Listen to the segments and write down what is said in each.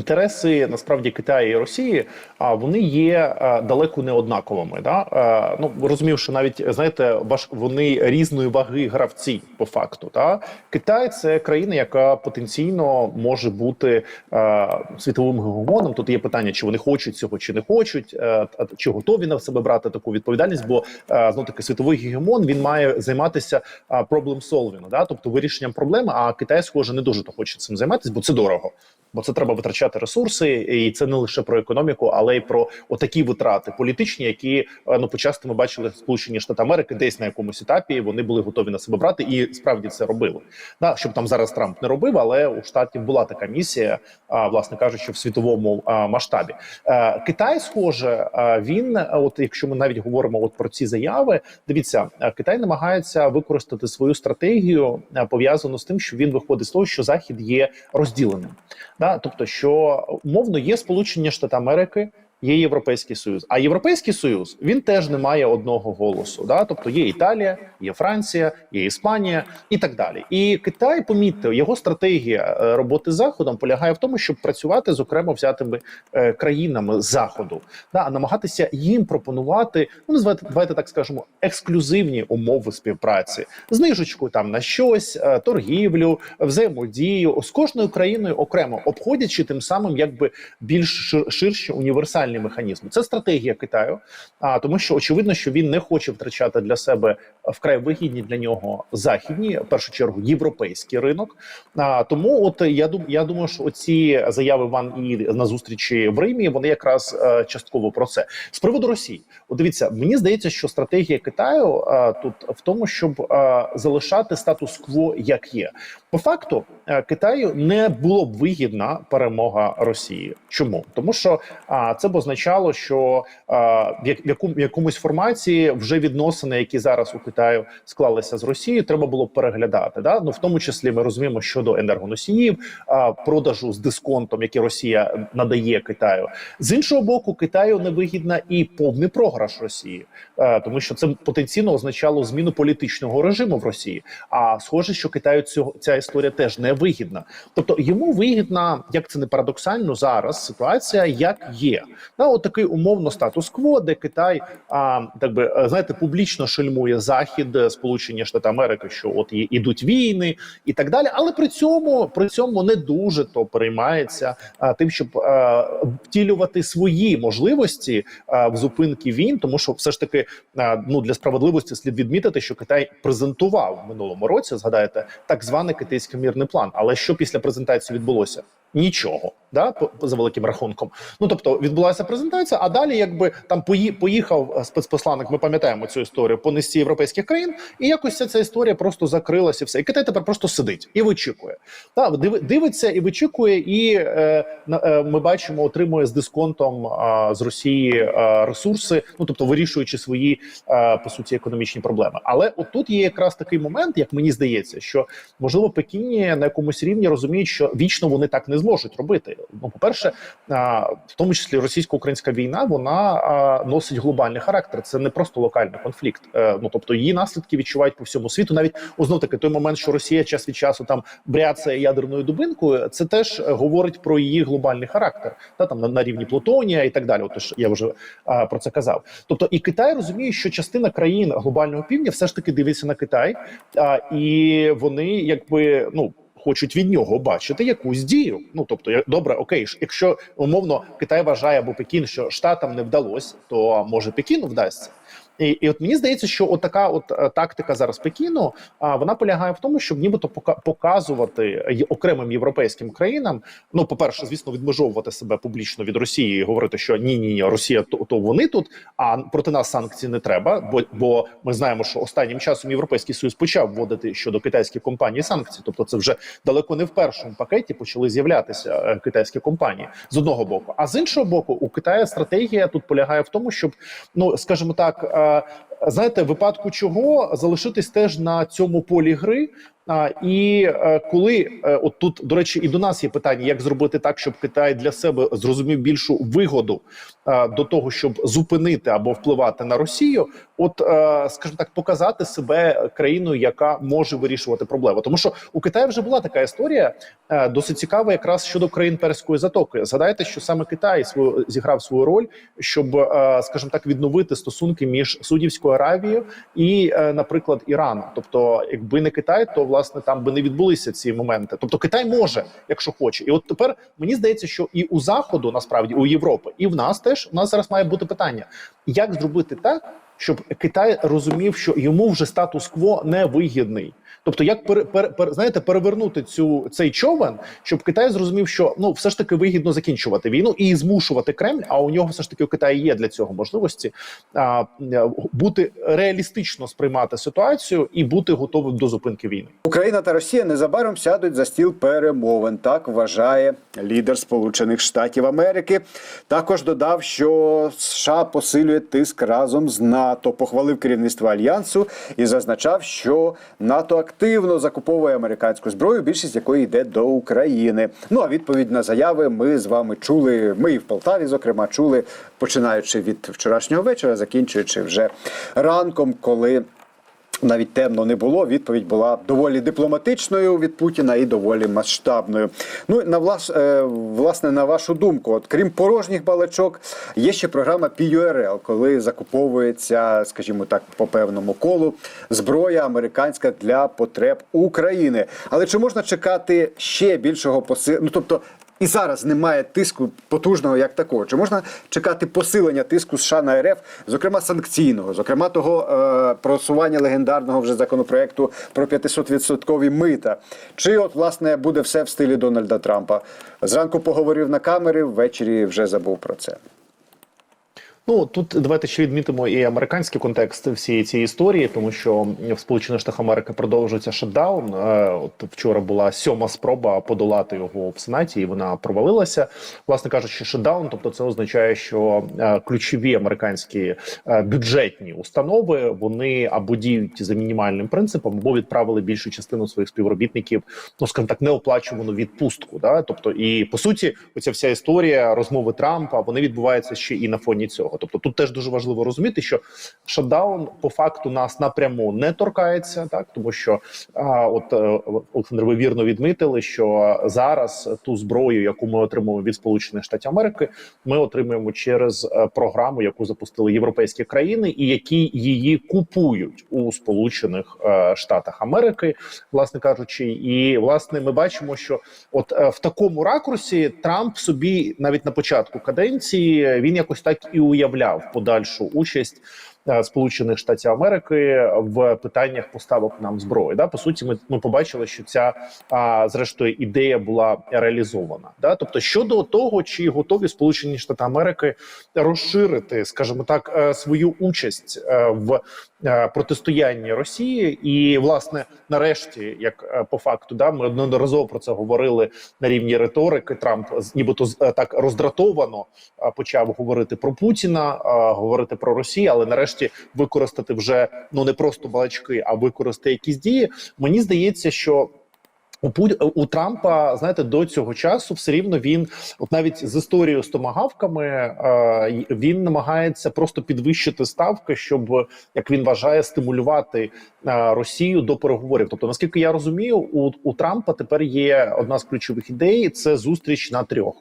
інтереси насправді Китаю і Росії, а вони є е, далеко не однаковими. Да? Е, Ну розумів, що навіть знаєте, важ вони різної ваги гравці по факту. Да? Китай це країна, яка потенційно може бути е, світовим гегемоном. Тут є питання, чи вони хочуть цього, чи не хочуть, чи готові на себе брати таку відповідальність. Бо знову таки світовий гегемон він має займатися problem solving, да? тобто вирішенням проблеми. А Китай, схоже, не дуже то хоче цим займатися, бо це дорого. Бо це треба витрачати ресурси, і це не лише про економіку, але й про отакі витрати політичні, які е, ну почасти ми бачили Сполучені Штати Америки, десь на якомусь етапі вони були готові на себе брати і справді це робили. Да, щоб там зараз Трамп не робив, але у штатів була така місія, а, власне кажучи, в світовому масштабі. Е, Китай, схоже, він, от якщо ми навіть говоримо от про ці заяви, дивіться, е, Китай намагається використати свою стратегію пов'язану з тим, що він виходить з того, що захід є розділеним. Да, тобто, що умовно є Сполучені Штати Америки. Є Європейський Союз, а Європейський Союз він теж не має одного голосу. Да? Тобто є Італія, є Франція, є Іспанія і так далі. І Китай, помітьте, його стратегія е, роботи з заходом полягає в тому, щоб працювати з окремо взятими е, країнами заходу, да? а намагатися їм пропонувати, ну називайте, давайте так скажемо, ексклюзивні умови співпраці, знижечку там на щось, е, торгівлю, взаємодію з кожною країною окремо, обходячи тим самим, якби більш шир- ширші універсальні механізми. Це стратегія Китаю, а тому, що очевидно, що він не хоче втрачати для себе вкрай вигідні для нього західні, в першу чергу, європейський ринок. А тому, от я дум, я думаю, що оці заяви Ван і на зустрічі в Римі вони якраз е, частково про це з приводу Росії. От дивіться, мені здається, що стратегія Китаю е, тут в тому, щоб е, залишати статус-кво як є. По факту е, Китаю не було б вигідна перемога Росії. Чому тому, що а, це б означало, що а, в як- яку- в якомусь форматі вже відносини, які зараз у Китаю склалися з Росією, треба було переглядати. Да? Ну в тому числі ми розуміємо щодо енергоносіїв, а, продажу з дисконтом, який Росія надає Китаю. З іншого боку, Китаю невигідна і повний програш Росії, е, тому що це потенційно означало зміну політичного режиму в Росії. А схоже, що Китаю цього ця історія теж не вигідна. Тобто йому вигідна, як це не парадоксально зараз. Ситуація як є. Да, от такий умовно статус-кво, де Китай а, так би е, знаєте, публічно шельмує захід е, Сполучені Штати Америки, що от є ідуть війни і так далі. Але при цьому при цьому не дуже то переймається а, тим, щоб а, втілювати свої можливості а, в зупинки війн, тому що все ж таки а, ну для справедливості слід відмітити, що Китай презентував в минулому році. Згадаєте, так званий китайський мірний план. Але що після презентації відбулося? Нічого, да, за великим рахунком. Ну тобто відбулася презентація, а далі, якби там пої, поїхав е, спецпосланник, ми пам'ятаємо цю історію по низці європейських країн, і якось ця, ця історія просто закрилася. і Все, і Китай тепер просто сидить і вичікує. Диви- дивиться і вичікує, і е, е, ми бачимо, отримує з дисконтом е, з Росії е, ресурси, ну тобто вирішуючи свої е, по суті економічні проблеми. Але отут є якраз такий момент, як мені здається, що можливо Пекіні на якомусь рівні розуміють, що вічно вони так не зможуть робити. Ну, по перше, в тому числі російсько-українська війна, вона носить глобальний характер. Це не просто локальний конфлікт. Е, Ну тобто її наслідки відчувають по всьому світу. Навіть знов таки той момент, що Росія час від часу там бряцає ядерною дубинкою, це теж говорить про її глобальний характер, та там на, рівні Плутонія і так далі. Отож, я вже про це казав. Тобто, і Китай розуміє, що частина країн глобального півдня все ж таки дивиться на Китай, і вони якби ну. Хочуть від нього бачити якусь дію. Ну тобто, добре, окей, якщо умовно Китай вважає або Пекін, що штатам не вдалося, то може Пекіну вдасться. І, і от мені здається, що от така от е, тактика зараз Пекіну, вона полягає в тому, щоб нібито пока- показувати окремим європейським країнам. Ну, по перше, звісно, відмежовувати себе публічно від Росії і говорити, що ні, ні, ні, Росія то, то вони тут, а проти нас санкцій не треба. Бо бо ми знаємо, що останнім часом Європейський Союз почав вводити щодо китайських компаній санкції. Тобто, це вже далеко не в першому пакеті почали з'являтися е, китайські компанії з одного боку. А з іншого боку, у Китаю стратегія тут полягає в тому, щоб ну скажімо так. uh, знаєте, в випадку чого залишитись теж на цьому полі гри. А, і е, коли е, от тут до речі, і до нас є питання, як зробити так, щоб Китай для себе зрозумів більшу вигоду е, до того, щоб зупинити або впливати на Росію, от е, скажімо так, показати себе країною, яка може вирішувати проблеми. Тому що у Китаї вже була така історія е, досить цікава, якраз щодо країн перської затоки. Згадайте, що саме Китай свою зіграв свою роль, щоб, е, скажімо так, відновити стосунки між Судівською Аравією і, е, наприклад, Іраном. Тобто, якби не Китай, то власне там би не відбулися ці моменти. Тобто, Китай може, якщо хоче, і от тепер мені здається, що і у заходу, насправді у Європи, і в нас теж у нас зараз має бути питання, як зробити так, щоб Китай розумів, що йому вже статус-кво не вигідний. Тобто, як пере, пере, пере- знаєте, перевернути цю цей човен, щоб Китай зрозумів, що ну все ж таки вигідно закінчувати війну і змушувати Кремль. А у нього все ж таки у Китаї є для цього можливості а, е, бути реалістично сприймати ситуацію і бути готовим до зупинки війни. Україна та Росія незабаром сядуть за стіл перемовин. Так вважає лідер Сполучених Штатів Америки. Також додав, що США посилює тиск разом з НАТО. Похвалив керівництво альянсу і зазначав, що НАТО активно закуповує американську зброю, більшість якої йде до України. Ну а відповідь на заяви ми з вами чули. Ми і в Полтаві, зокрема, чули, починаючи від вчорашнього вечора, закінчуючи вже ранком, коли. Навіть темно не було. Відповідь була доволі дипломатичною від Путіна і доволі масштабною. Ну на влас, е, власне, на вашу думку, от крім порожніх балачок, є ще програма PURL, коли закуповується, скажімо так, по певному колу зброя американська для потреб України. Але чи можна чекати ще більшого посилення? Ну тобто. І зараз немає тиску потужного як такого. Чи можна чекати посилення тиску США на РФ, зокрема санкційного, зокрема того е, просування легендарного вже законопроекту про 500-відсоткові мита? Чи от власне буде все в стилі Дональда Трампа? Зранку поговорив на камери, ввечері вже забув про це. Ну тут давайте ще відмітимо і американський контекст всієї цієї історії, тому що в Сполучених Штатах Америки продовжується шатдаун. Е, От вчора була сьома спроба подолати його в сенаті, і вона провалилася. Власне кажучи, шатдаун, тобто це означає, що е, ключові американські е, бюджетні установи вони або діють за мінімальним принципом, або відправили більшу частину своїх співробітників, ну скажімо так, неоплачувану відпустку. Да? Тобто, і по суті, оця вся історія розмови Трампа вони відбуваються ще і на фоні цього. Тобто, тут теж дуже важливо розуміти, що шатдаун по факту нас напряму не торкається, так? Тому що а, от е, Олександр, ви вірно відмітили, що зараз ту зброю, яку ми отримуємо від Сполучених Штатів Америки, ми отримуємо через е, програму, яку запустили європейські країни, і які її купують у Сполучених е, Штатах Америки, власне кажучи, і власне ми бачимо, що от в такому ракурсі Трамп собі навіть на початку каденції він якось так і уявляв подальшу участь. Е, Сполучених Штатів Америки в питаннях поставок нам зброї. Да, по суті, ми, ми побачили, що ця а, зрештою ідея була реалізована. Да, тобто щодо того, чи готові Сполучені Штати Америки розширити, скажімо так, е, свою участь е, в протистоянні Росії, і власне, нарешті, як по факту, да, ми одноразово про це говорили на рівні риторики. Трамп нібито так роздратовано почав говорити про Путіна, говорити про Росію, але нарешті використати вже ну не просто балачки, а використати якісь дії. Мені здається, що. У Пу- у Трампа, знаєте, до цього часу все рівно він, от навіть з історією з томагавками, е, він намагається просто підвищити ставки, щоб як він вважає, стимулювати е, Росію до переговорів. Тобто, наскільки я розумію, у, у Трампа тепер є одна з ключових ідей: це зустріч на трьох.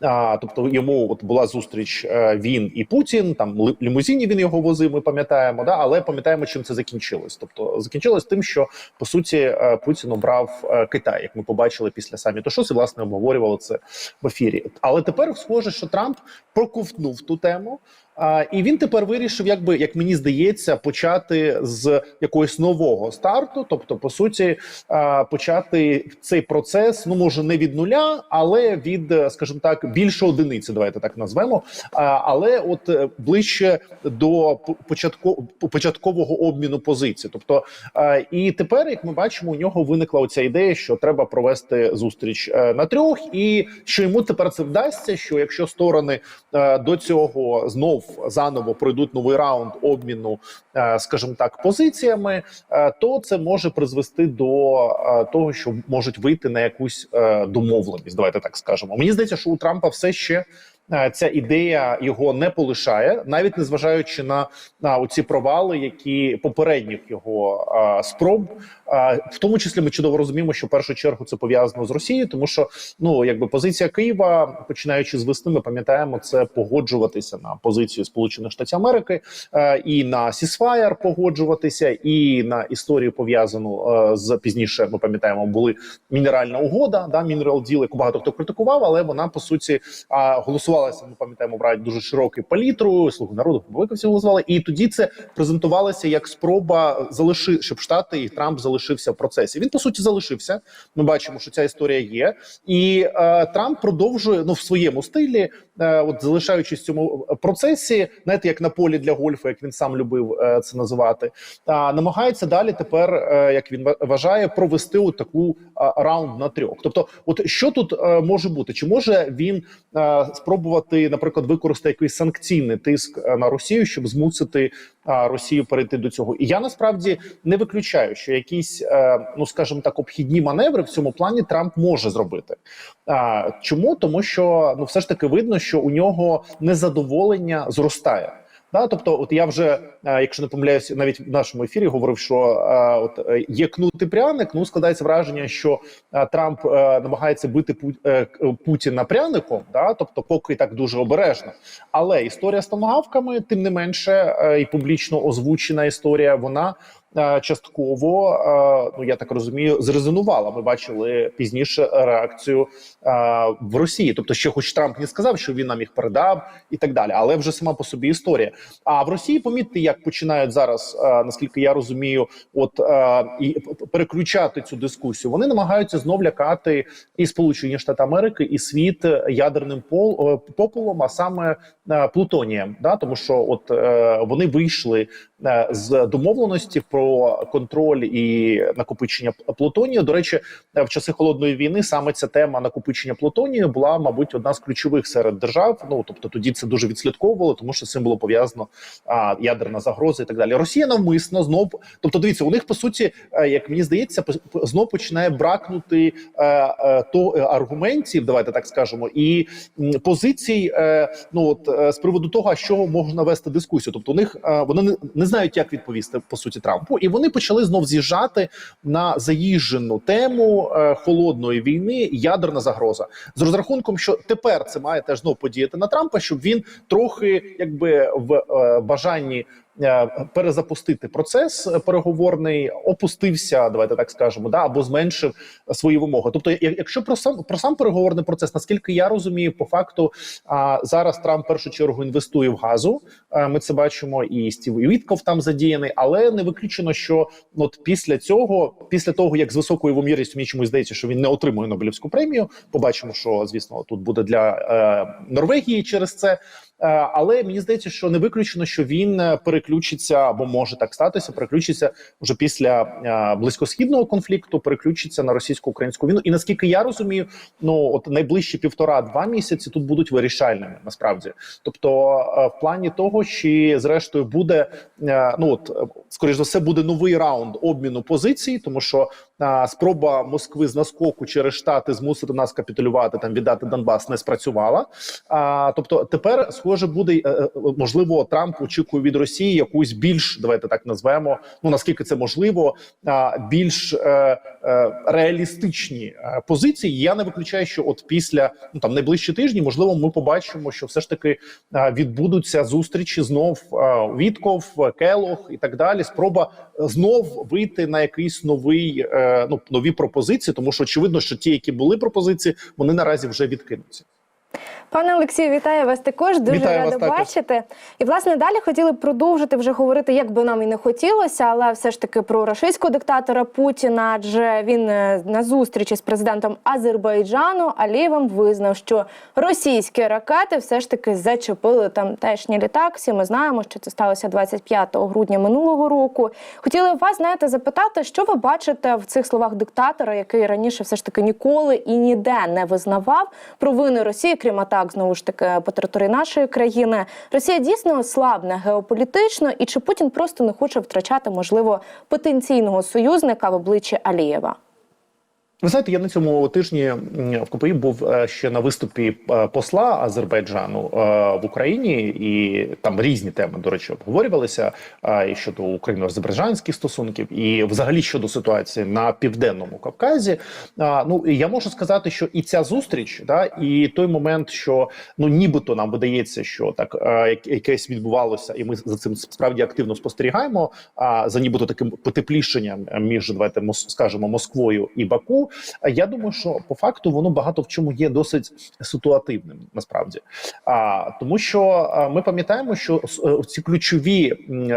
А, тобто йому от була зустріч е, він і Путін. Там лімузині він його возив. Ми пам'ятаємо, да, але пам'ятаємо, чим це закінчилось. Тобто закінчилось тим, що по суті е, Путін обрав е, Китай, як ми побачили після саміту ШОС, і власне обговорювали це в ефірі. Але тепер схоже, що Трамп проковтнув ту тему. А, і він тепер вирішив, якби як мені здається, почати з якогось нового старту, тобто, по суті, а, почати цей процес, ну може не від нуля, але від, скажімо так, більше одиниці. Давайте так назвемо. А, але от е, ближче до початку початкового обміну позицій. Тобто, е, і тепер, як ми бачимо, у нього виникла оця ідея, що треба провести зустріч е, на трьох, і що йому тепер це вдасться. Що якщо сторони е, до цього знов знов заново пройдуть новий раунд обміну, е, скажімо так, позиціями, е, то це може призвести до е, того, що можуть вийти на якусь домовленість. Давайте так скажемо. Мені здається, що у Трампа все ще. Е, Ця ідея його не полишає, навіть незважаючи на, на оці провали, які попередніх його е, спроб, е, в тому числі ми чудово розуміємо, що в першу чергу це пов'язано з Росією, тому що ну якби позиція Києва, починаючи з весни, ми пам'ятаємо це погоджуватися на позицію Сполучених Штатів Америки е, і на сісфаєр погоджуватися, і на історію пов'язану е, з пізніше. Ми пам'ятаємо, були мінеральна угода, да мінерал діл, яку багато хто критикував, але вона по суті а, голосувалася. Ми пам'ятаємо Раді дуже широкою палітрою. Слуги народу всі голосували, і тоді це презентувалося як спроба залиши, щоб штати і Трамп залишився в процесі. Він по суті залишився. Ми бачимо, що ця історія є, і е, Трамп продовжує ну в своєму стилі, е, от залишаючись в цьому процесі, знаєте, як на полі для гольфу, як він сам любив е, це називати, а намагається далі тепер, е, як він ва- вважає, провести от таку а, раунд на трьох. Тобто, от що тут е, може бути? Чи може він е, спробувати, наприклад, використати якийсь санкційний тиск е, на Росію, щоб змусити Росію перейти до цього? І я насправді не виключаю, що якісь, е, ну скажімо так, обхідні маневри в цьому плані Трамп може зробити. Чому? Тому що ну все ж таки видно, що у нього незадоволення зростає. Да, тобто, от я вже, е, якщо не помиляюсь, навіть в нашому ефірі говорив, що е, от е, є кнутий пряник. Ну складається враження, що Трамп намагається бити Пу- Путіна пряником, да, тобто, поки так дуже обережно. Але історія з томагавками, тим не менше, і публічно озвучена історія, вона. Е, Частково, е, ну я так розумію, зрезонувала. Ми бачили пізніше реакцію е, в Росії. Тобто, ще хоч Трамп не сказав, що він нам їх передав і так далі, але вже сама по собі історія. А в Росії помітьте, як починають зараз, наскільки я розумію, от і переключати цю дискусію. Вони намагаються знов лякати і Сполучені Штати Америки, і світ ядерним пол попелом, а саме плутонієм. Да, тому що от вони вийшли з домовленості про контроль і накопичення плутонію. До речі, е, в часи холодної війни саме ця тема накопичення плутонію була, мабуть, одна з ключових серед держав. Ну тобто тоді це дуже відслідковувало, тому що з цим було пов'язано а, ядерна загроза і так далі. Росія навмисно знов, тобто дивіться, у них по суті, е, як мені здається, знов починає бракнути е, е, то е, аргументів, давайте так скажемо, і позицій. Е, ну от е, з приводу того, чого можна вести дискусію. Тобто, у них е, вони не знають, як відповісти по суті Трампу, і вони почали знов з'їжджати на заїжджену тему е, холодної війни, ядерна загроза з розрахунком, що тепер це має теж знов подіяти на Трампа, щоб він трохи якби в е, бажанні. Е, Перезапустити процес переговорний опустився, давайте так скажемо, да або зменшив свої вимоги. Тобто, якщо про сам про сам переговорний процес, наскільки я розумію, по факту а зараз Трамп в першу чергу інвестує в газу. Е, Ми це бачимо, і Стів Вітков там задіяний, але не виключено, що от після цього, після того як з високою вимірністю мені чомусь здається, що він не отримує Нобелівську премію. Побачимо, що звісно тут буде для е, Норвегії через це. Е, Але мені здається, що не виключено, що він е, переключиться або може так статися, переключиться вже після е, близькосхідного конфлікту, переключиться на російсько-українську війну. І наскільки я розумію, ну от найближчі півтора-два місяці тут будуть вирішальними насправді. Тобто, в плані того, чи зрештою буде ну от скоріш за все буде новий раунд обміну позицій, тому що спроба Москви з наскоку через штати змусити нас капітулювати там віддати Донбас не спрацювала. А тобто, тепер схоже буде е, е, можливо, Трамп очікує від Росії якусь більш давайте так назвемо. Ну наскільки це можливо, більш е, реалістичні позиції. Я не виключаю, що от після ну там найближчі тижні, можливо, ми побачимо, що все ж таки відбудуться зустрічі знов Вітков, Келох і так далі. Спроба знов вийти на якийсь новий ну нові пропозиції, тому що очевидно, що ті, які були пропозиції, вони наразі вже відкинуться. Пане Олексію, вітаю вас також. Дуже Вітаю рада вас також. бачити. І власне далі хотіли б продовжити вже говорити, як би нам і не хотілося, але все ж таки про рашистського диктатора Путіна. Адже він е, на зустрічі з президентом Азербайджану Алієвим визнав, що російські ракети все ж таки зачепили тамтешні літак. Всі ми знаємо, що це сталося 25 грудня минулого року. Хотіли б вас знаєте запитати, що ви бачите в цих словах диктатора, який раніше все ж таки ніколи і ніде не визнавав провини Росії, крім атак знову ж таки по території нашої країни. Росія дійсно слабна геополітично, і чи Путін просто не хоче втрачати можливо потенційного союзника в обличчі Алієва? Ви знаєте, я на цьому тижні в КПІ був е, ще на виступі е, посла Азербайджану е, в Україні, і там різні теми, до речі, обговорювалися і щодо україно-азербайджанських стосунків, і взагалі щодо ситуації на південному Кавказі. Ну я можу сказати, що і ця зустріч, да, і той момент, що ну нібито нам видається, що так як- якесь відбувалося, і ми за цим справді активно спостерігаємо. А за нібито таким потеплішенням між давайте скажемо Москвою і Баку. Я думаю, що по факту воно багато в чому є досить ситуативним, насправді. А тому, що ми пам'ятаємо, що е, ці ключові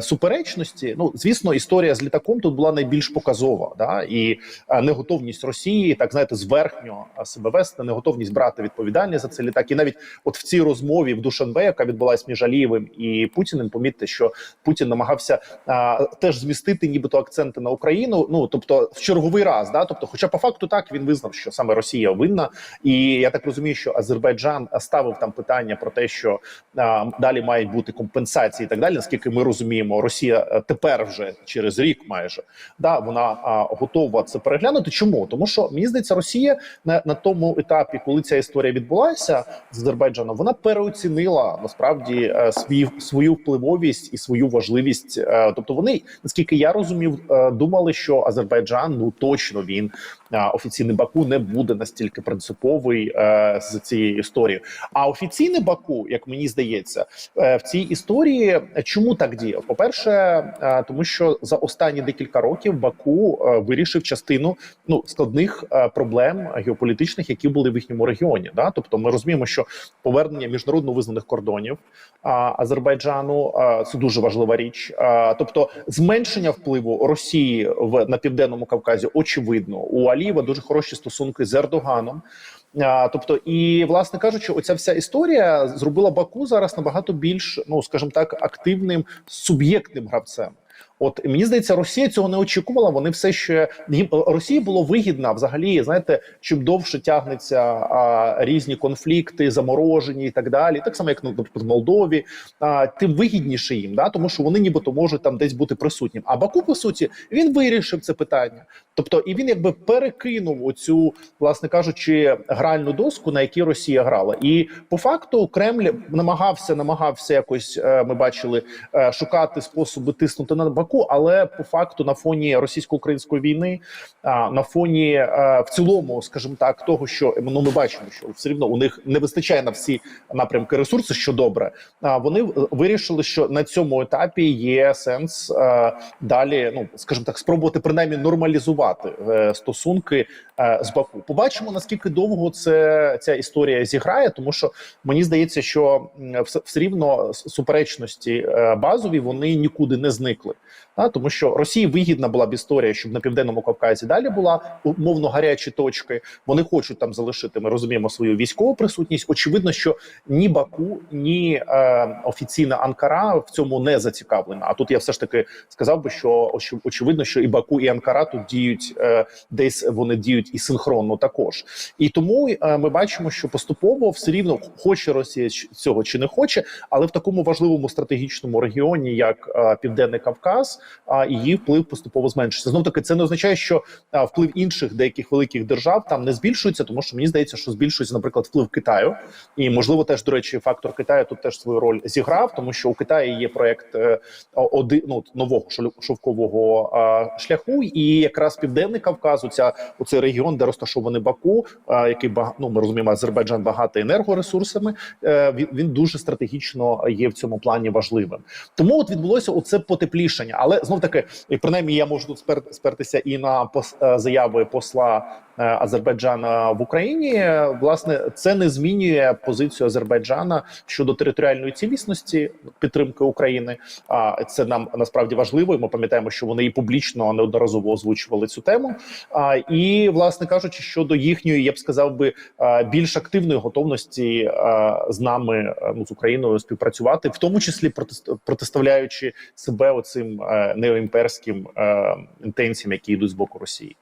суперечності, ну звісно, історія з літаком тут була найбільш показова, да і неготовність Росії, так знаєте, зверхньо себе вести, неготовність брати відповідальність за цей літак. І навіть от в цій розмові в Душанбе, яка відбулася між Алієвим і Путіним, помітьте, що Путін намагався а, теж змістити, нібито акценти на Україну. Ну тобто, в черговий раз, да, тобто, хоча по факту так він визнав, що саме Росія винна, і я так розумію, що Азербайджан ставив там питання про те, що а, далі мають бути компенсації і так далі. Наскільки ми розуміємо, Росія е, тепер вже через рік, майже да вона а, готова це переглянути. Чому тому, що мені здається, Росія на, на тому етапі, коли ця історія відбулася з Азербайджаном, вона переоцінила насправді е, свій свою впливовість і свою важливість. Е, Тобто, вони наскільки я розумів, думали, що Азербайджан ну точно він офіційний Баку не буде настільки принциповий е, з цією історією. А офіційний Баку, як мені здається, е, в цій історії чому так діяв? По перше, е, тому що за останні декілька років Баку вирішив частину ну складних проблем геополітичних, які були в їхньому регіоні. Да? Тобто, ми розуміємо, що повернення міжнародно визнаних кордонів Азербайджану це дуже важлива річ. Тобто, зменшення впливу Росії в на південному Кавказі очевидно. У Алієва дуже хороші стосунки з Ердоганом. А, тобто, і власне кажучи, оця вся історія зробила Баку зараз набагато більш, ну скажімо так, активним суб'єктним гравцем. От мені здається, Росія цього не очікувала. Вони все ще їм Росії було вигідно взагалі. Знаєте, чим довше тягнеться а, різні конфлікти, заморожені і так далі. Так само, як ну, наприклад, в Молдові, а, тим вигідніше їм, да тому що вони нібито можуть там десь бути присутнім. А Баку, по суті, він вирішив це питання. Тобто, і він якби перекинув оцю, власне кажучи, гральну доску, на якій Росія грала. І по факту Кремль намагався, намагався якось. е, Ми бачили е, шукати способи тиснути на Баку, але по факту на фоні російсько-української війни, на фоні е, в цілому, скажімо так, того, що ну, ми бачимо, що все рівно у них не вистачає на всі напрямки ресурси, що добре. Вони вирішили, що на цьому етапі є сенс е, далі, ну скажімо так, спробувати принаймні нормалізувати е, стосунки з Баку. Побачимо наскільки довго це ця історія зіграє, тому що мені здається, що все, рівно суперечності базові вони нікуди не зникли. Та, тому що Росії вигідна була б історія, щоб на південному Кавказі далі була умовно гарячі точки. Вони хочуть там залишити. Ми розуміємо свою військову присутність. Очевидно, що ні Баку, ні е, офіційна Анкара в цьому не зацікавлена. А тут я все ж таки сказав би, що очевидно, що і Баку, і Анкара тут діють е, десь вони діють і синхронно також. І тому е, ми бачимо, що поступово все рівно хоче Росія цього чи не хоче, але в такому важливому стратегічному регіоні, як е, Південний Кавказ, а її вплив поступово зменшується. Знов таки, це не означає, що вплив інших деяких великих держав там не збільшується, тому що мені здається, що збільшується, наприклад, вплив Китаю, і можливо, теж до речі, фактор Китаю тут теж свою роль зіграв, тому що у Китаї є проект е, оди, ну, нового шовкового шляху, і якраз південний Кавказ, оця оцей регіон, де розташований Баку, який ну, ми розуміємо, Азербайджан багатий енергоресурсами. е, Він, він дуже стратегічно є в цьому плані важливим. Тому от відбулося оце потеплішення. Але знов таки, принаймні, я можу тут спер, спертися і на пос, е, заяви посла Азербайджана в Україні. Е, Власне, це не змінює позицію Азербайджана щодо територіальної цілісності підтримки України. А це нам насправді важливо. І ми пам'ятаємо, що вони і публічно неодноразово озвучували цю тему. А і власне кажучи, щодо їхньої, я б сказав би е, більш активної готовності е, з нами е, ну з Україною співпрацювати, в тому числі протист- протиставляючи себе оцим е, неоімперським е, інтенціям, які йдуть з боку Росії.